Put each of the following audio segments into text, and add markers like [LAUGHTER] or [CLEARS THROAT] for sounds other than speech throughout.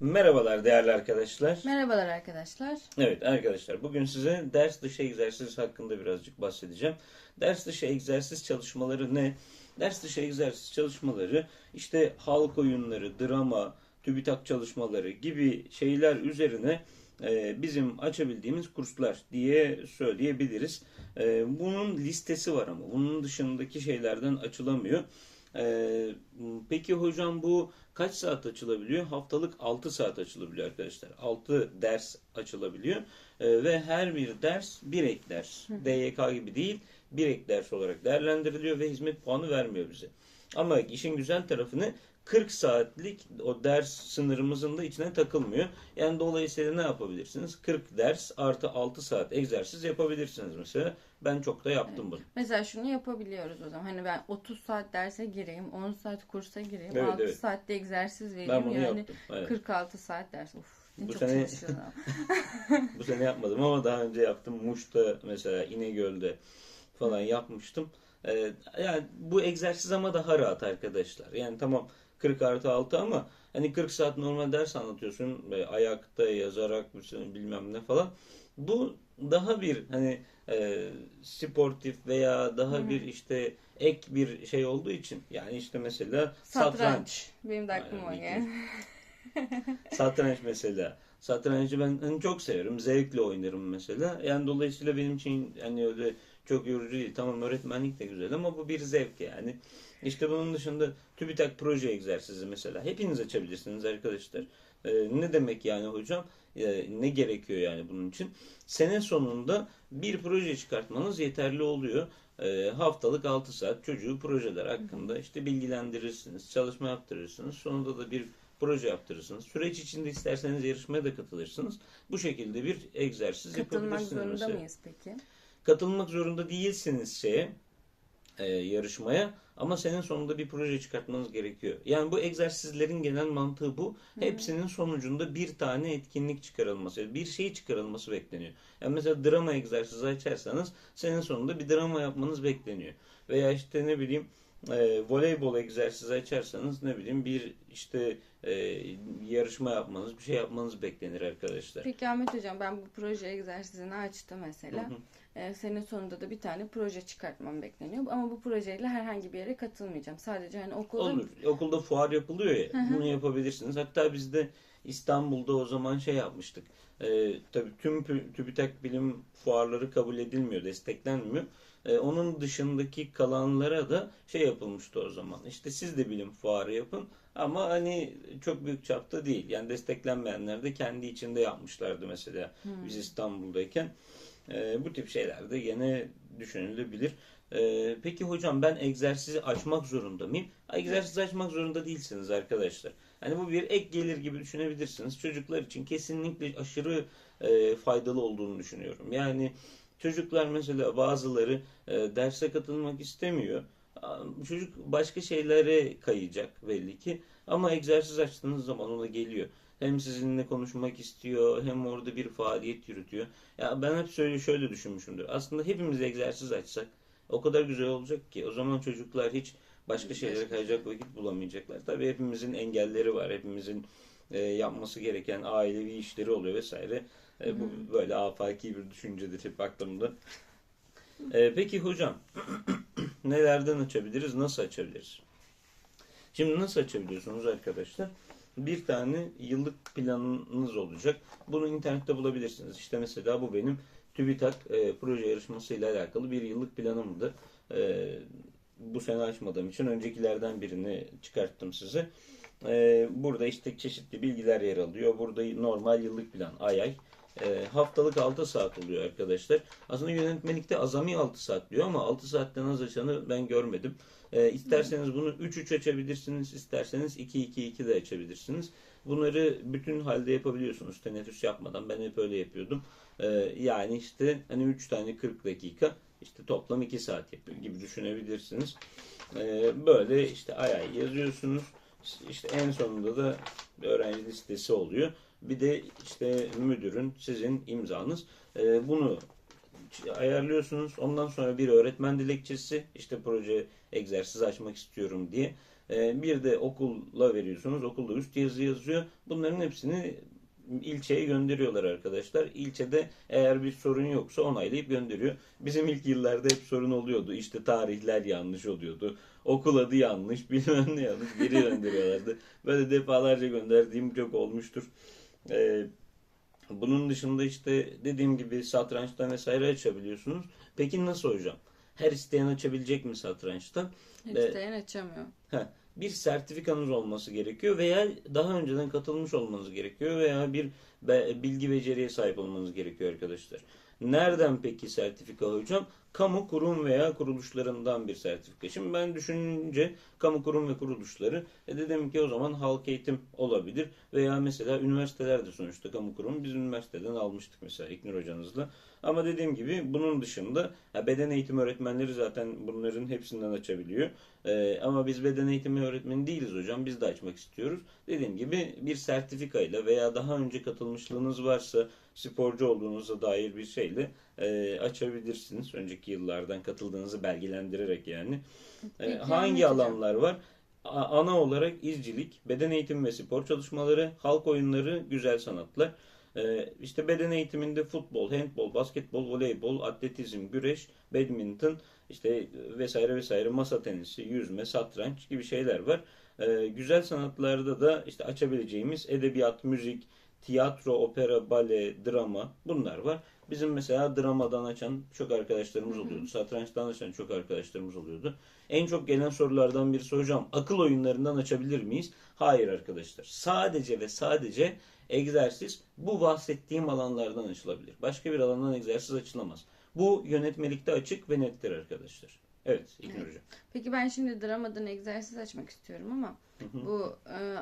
Merhabalar değerli arkadaşlar. Merhabalar arkadaşlar. Evet arkadaşlar bugün size ders dışı egzersiz hakkında birazcık bahsedeceğim. Ders dışı egzersiz çalışmaları ne? Ders dışı egzersiz çalışmaları işte halk oyunları, drama, TÜBİTAK çalışmaları gibi şeyler üzerine e, bizim açabildiğimiz kurslar diye söyleyebiliriz. E, bunun listesi var ama bunun dışındaki şeylerden açılamıyor. Ee, peki hocam bu kaç saat açılabiliyor? Haftalık 6 saat açılabiliyor arkadaşlar. 6 ders açılabiliyor. Ee, ve her bir ders bir ek ders. DYK gibi değil, bir ek ders olarak değerlendiriliyor ve hizmet puanı vermiyor bize. Ama işin güzel tarafını 40 saatlik o ders sınırımızın da içine takılmıyor. Yani dolayısıyla ne yapabilirsiniz? 40 ders artı 6 saat egzersiz yapabilirsiniz mesela. Ben çok da yaptım bunu. Mesela şunu yapabiliyoruz o zaman. Hani ben 30 saat derse gireyim, 10 saat kursa gireyim, Evet, 6 evet. saatte egzersiz vereyim. Ben bunu yani yaptım. Evet. 46 saat ders. Uf, Bu çok sene-. [LAUGHS] [LAUGHS] Bu sene yapmadım ama daha önce yaptım. Muş'ta mesela İnegöl'de falan yapmıştım. Ee, yani bu egzersiz ama daha rahat arkadaşlar. Yani tamam 40 artı 6 ama hani 40 saat normal ders anlatıyorsun ve ayakta yazarak bilmem ne falan. Bu daha bir hani e, sportif veya daha bir işte ek bir şey olduğu için yani işte mesela satranç. Satranç. Benim de aklıma geldi. [LAUGHS] Satranç mesela. Satrancı ben hani çok severim. Zevkle oynarım mesela. Yani dolayısıyla benim için hani öyle çok yorucu değil. Tamam öğretmenlik de güzel ama bu bir zevk yani. İşte bunun dışında TÜBİTAK proje egzersizi mesela. Hepiniz açabilirsiniz arkadaşlar. Ee, ne demek yani hocam? Ee, ne gerekiyor yani bunun için? Sene sonunda bir proje çıkartmanız yeterli oluyor. Ee, haftalık 6 saat çocuğu projeler hakkında işte bilgilendirirsiniz, çalışma yaptırırsınız. Sonunda da bir proje yaptırırsınız. Süreç içinde isterseniz yarışmaya da katılırsınız. Bu şekilde bir egzersiz Katılmak yapabilirsiniz zorunda mesela. mıyız peki? Katılmak zorunda değilsiniz şeye, e, yarışmaya ama senin sonunda bir proje çıkartmanız gerekiyor. Yani bu egzersizlerin genel mantığı bu. Hepsinin sonucunda bir tane etkinlik çıkarılması, bir şey çıkarılması bekleniyor. Yani mesela drama egzersizi açarsanız senin sonunda bir drama yapmanız bekleniyor. Veya işte ne bileyim e, voleybol egzersizi açarsanız ne bileyim bir işte e, yarışma yapmanız, bir şey yapmanız beklenir arkadaşlar. Peki Ahmet Hocam ben bu proje egzersizini açtım mesela. Ee, senin sonunda da bir tane proje çıkartmam bekleniyor. Ama bu projeyle herhangi bir yere katılmayacağım. Sadece hani okulda Olur. Okulda fuar yapılıyor ya. Bunu yapabilirsiniz. Hatta biz de İstanbul'da o zaman şey yapmıştık. Ee, tabii tüm TÜBİTAK bilim fuarları kabul edilmiyor, desteklenmiyor. Ee, onun dışındaki kalanlara da şey yapılmıştı o zaman. İşte siz de bilim fuarı yapın ama hani çok büyük çapta değil. Yani desteklenmeyenler de kendi içinde yapmışlardı mesela biz İstanbul'dayken. Ee, bu tip şeyler de gene düşünülebilir. Ee, peki hocam ben egzersizi açmak zorunda mıyım? Egzersiz açmak zorunda değilsiniz arkadaşlar. Hani bu bir ek gelir gibi düşünebilirsiniz. Çocuklar için kesinlikle aşırı e, faydalı olduğunu düşünüyorum. Yani çocuklar mesela bazıları e, derse katılmak istemiyor. Çocuk başka şeylere kayacak belli ki. Ama egzersiz açtığınız zaman ona geliyor. Hem sizinle konuşmak istiyor hem orada bir faaliyet yürütüyor. Ya ben hep şöyle şöyle düşünmüşümdür. Aslında hepimiz egzersiz açsak o kadar güzel olacak ki o zaman çocuklar hiç başka şeylere kayacak vakit bulamayacaklar. Tabii hepimizin engelleri var. Hepimizin e, yapması gereken ailevi işleri oluyor vesaire. E, bu böyle afaki bir düşüncedir hep aklımda. E, peki hocam [CLEARS THROAT] nelerden açabiliriz? Nasıl açabiliriz? Şimdi nasıl açabiliyorsunuz arkadaşlar? Bir tane yıllık planınız olacak. Bunu internette bulabilirsiniz. İşte mesela bu benim TÜBİTAK e, proje yarışması ile alakalı bir yıllık planımdı. E, bu sene açmadığım için öncekilerden birini çıkarttım size. E, burada işte çeşitli bilgiler yer alıyor. Burada normal yıllık plan ay ay. E, haftalık 6 saat oluyor arkadaşlar. Aslında yönetmelikte azami 6 saat diyor ama 6 saatten az açanı ben görmedim. E, isterseniz bunu 3-3 açabilirsiniz, isterseniz 2-2-2 de açabilirsiniz. Bunları bütün halde yapabiliyorsunuz teneffüs yapmadan. Ben hep öyle yapıyordum. E, yani işte hani 3 tane 40 dakika işte toplam 2 saat yapıyor gibi düşünebilirsiniz. E, böyle işte ay ay yazıyorsunuz. İşte en sonunda da öğrenci listesi oluyor. Bir de işte müdürün sizin imzanız. E, bunu ayarlıyorsunuz. Ondan sonra bir öğretmen dilekçesi işte proje egzersiz açmak istiyorum diye. E, bir de okulla veriyorsunuz. Okulda üst yazı yazıyor. Bunların hepsini ilçeye gönderiyorlar arkadaşlar. İlçede eğer bir sorun yoksa onaylayıp gönderiyor. Bizim ilk yıllarda hep sorun oluyordu. İşte tarihler yanlış oluyordu. Okul adı yanlış, [LAUGHS] bilmem ne yanlış. Geri gönderiyorlardı. Böyle defalarca gönderdiğim çok olmuştur. Ee, bunun dışında işte dediğim gibi satrançtan vesaire açabiliyorsunuz. Peki nasıl hocam? Her isteyen açabilecek mi satrançtan? İsteyen açamıyor. Heh, bir sertifikanız olması gerekiyor veya daha önceden katılmış olmanız gerekiyor veya bir bilgi beceriye sahip olmanız gerekiyor arkadaşlar. Nereden peki sertifika hocam? Kamu kurum veya kuruluşlarından bir sertifika. Şimdi ben düşününce kamu kurum ve kuruluşları e dedim ki o zaman halk eğitim olabilir veya mesela üniversitelerde sonuçta kamu kurumu biz üniversiteden almıştık mesela İknur hocanızla. Ama dediğim gibi bunun dışında beden eğitimi öğretmenleri zaten bunların hepsinden açabiliyor. Ee, ama biz beden eğitimi öğretmeni değiliz hocam. Biz de açmak istiyoruz. Dediğim gibi bir sertifikayla veya daha önce katılmışlığınız varsa sporcu olduğunuza dair bir şeyle e, açabilirsiniz. Önceki yıllardan katıldığınızı belgelendirerek yani. Peki, hangi alanlar var? A- Ana olarak izcilik, beden eğitimi ve spor çalışmaları, halk oyunları, güzel sanatlar. Ee, işte beden eğitiminde futbol, handbol, basketbol, voleybol, atletizm, güreş, badminton, işte vesaire vesaire masa tenisi, yüzme, satranç gibi şeyler var. Ee, güzel sanatlarda da işte açabileceğimiz edebiyat, müzik, tiyatro, opera, bale, drama bunlar var. Bizim mesela dramadan açan çok arkadaşlarımız oluyordu. Satrançtan açan çok arkadaşlarımız oluyordu. En çok gelen sorulardan birisi hocam akıl oyunlarından açabilir miyiz? Hayır arkadaşlar. Sadece ve sadece egzersiz bu bahsettiğim alanlardan açılabilir. Başka bir alandan egzersiz açılamaz. Bu yönetmelikte açık ve nettir arkadaşlar. Evet İlknur Evet. hocam. Peki ben şimdi dramadan egzersiz açmak istiyorum ama bu e,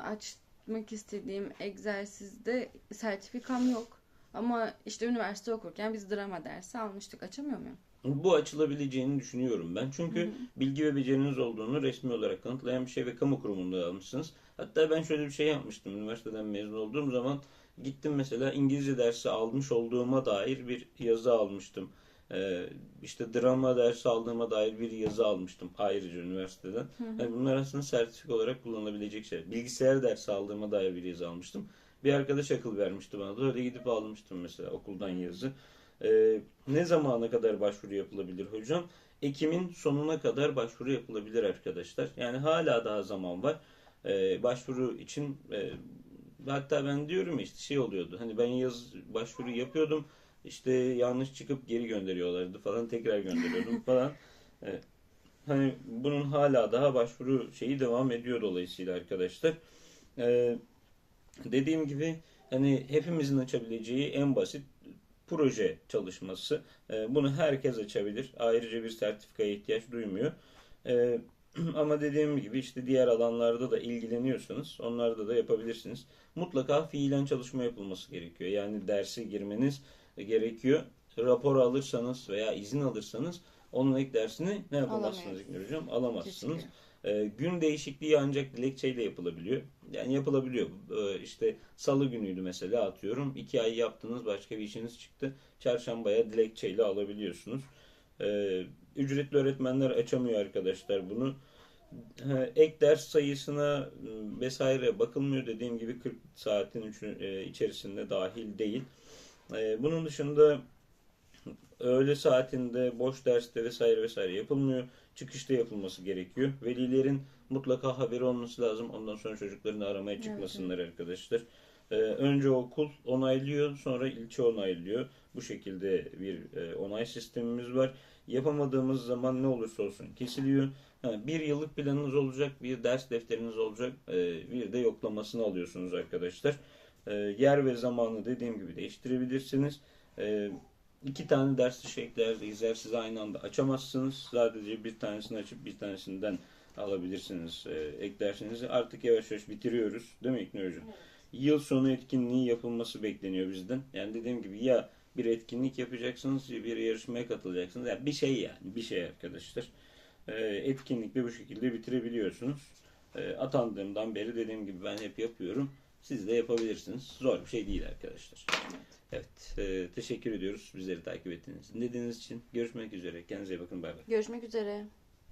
açmak istediğim egzersizde sertifikam yok. Ama işte üniversite okurken biz drama dersi almıştık. Açamıyor muyum? Bu açılabileceğini düşünüyorum ben. Çünkü bilgi ve beceriniz olduğunu resmi olarak kanıtlayan bir şey ve kamu kurumunda almışsınız. Hatta ben şöyle bir şey yapmıştım. Üniversiteden mezun olduğum zaman gittim mesela İngilizce dersi almış olduğuma dair bir yazı almıştım. Ee, işte drama dersi aldığıma dair bir yazı almıştım ayrıca üniversiteden. Yani bunlar aslında sertifik olarak kullanılabilecek şeyler. Bilgisayar dersi aldığıma dair bir yazı almıştım. Bir arkadaş akıl vermişti bana da öyle gidip almıştım mesela okuldan yazı. Ee, ne zamana kadar başvuru yapılabilir hocam? Ekim'in sonuna kadar başvuru yapılabilir arkadaşlar. Yani hala daha zaman var. Ee, başvuru için e, hatta ben diyorum işte şey oluyordu. Hani ben yaz başvuru yapıyordum. İşte yanlış çıkıp geri gönderiyorlardı falan tekrar gönderiyordum [LAUGHS] falan. Evet. Hani bunun hala daha başvuru şeyi devam ediyor dolayısıyla arkadaşlar. Ee, dediğim gibi hani hepimizin açabileceği en basit proje çalışması. Ee, bunu herkes açabilir. Ayrıca bir sertifikaya ihtiyaç duymuyor. Ee, [CLEARS THROAT] ama dediğim gibi işte diğer alanlarda da ilgileniyorsanız onlarda da yapabilirsiniz. Mutlaka fiilen çalışma yapılması gerekiyor. Yani derse girmeniz gerekiyor. Rapor alırsanız veya izin alırsanız onun ek dersini ne yapamazsınız. İlknur Hocam? Alamazsınız. Ee, gün değişikliği ancak dilekçeyle yapılabiliyor. Yani yapılabiliyor. Ee, işte salı günüydü mesela atıyorum. iki ay yaptınız başka bir işiniz çıktı. Çarşambaya dilekçeyle alabiliyorsunuz. Ee, ücretli öğretmenler açamıyor arkadaşlar bunu. Ha, Ek ders sayısına ıı, vesaire bakılmıyor dediğim gibi 40 saatin e, içerisinde dahil değil. Ee, Bunun dışında öğle saatinde boş derste vesaire vesaire yapılmıyor. Çıkışta yapılması gerekiyor. Velilerin mutlaka haberi olması lazım. Ondan sonra çocuklarını aramaya çıkmasınlar arkadaşlar. Ee, önce okul onaylıyor, sonra ilçe onaylıyor. Bu şekilde bir e, onay sistemimiz var. Yapamadığımız zaman ne olursa olsun kesiliyor. Ha, bir yıllık planınız olacak, bir ders defteriniz olacak, e, bir de yoklamasını alıyorsunuz arkadaşlar. E, yer ve zamanı dediğim gibi değiştirebilirsiniz. E, iki tane ders dışı ekler egzersizi aynı anda açamazsınız. Sadece bir tanesini açıp bir tanesinden alabilirsiniz e, ek dersinizi. Artık yavaş yavaş bitiriyoruz. Değil mi İknur Hocam? Yıl sonu etkinliği yapılması bekleniyor bizden. Yani dediğim gibi ya bir etkinlik yapacaksınız ya bir yarışmaya katılacaksınız. Yani bir şey yani bir şey arkadaşlar. E, etkinlikle bu şekilde bitirebiliyorsunuz. E, atandığımdan beri dediğim gibi ben hep yapıyorum. Siz de yapabilirsiniz. Zor bir şey değil arkadaşlar. Evet. e, teşekkür ediyoruz bizleri takip ettiğiniz için. Dediğiniz için görüşmek üzere. Kendinize iyi bakın. Bay bay. Görüşmek üzere.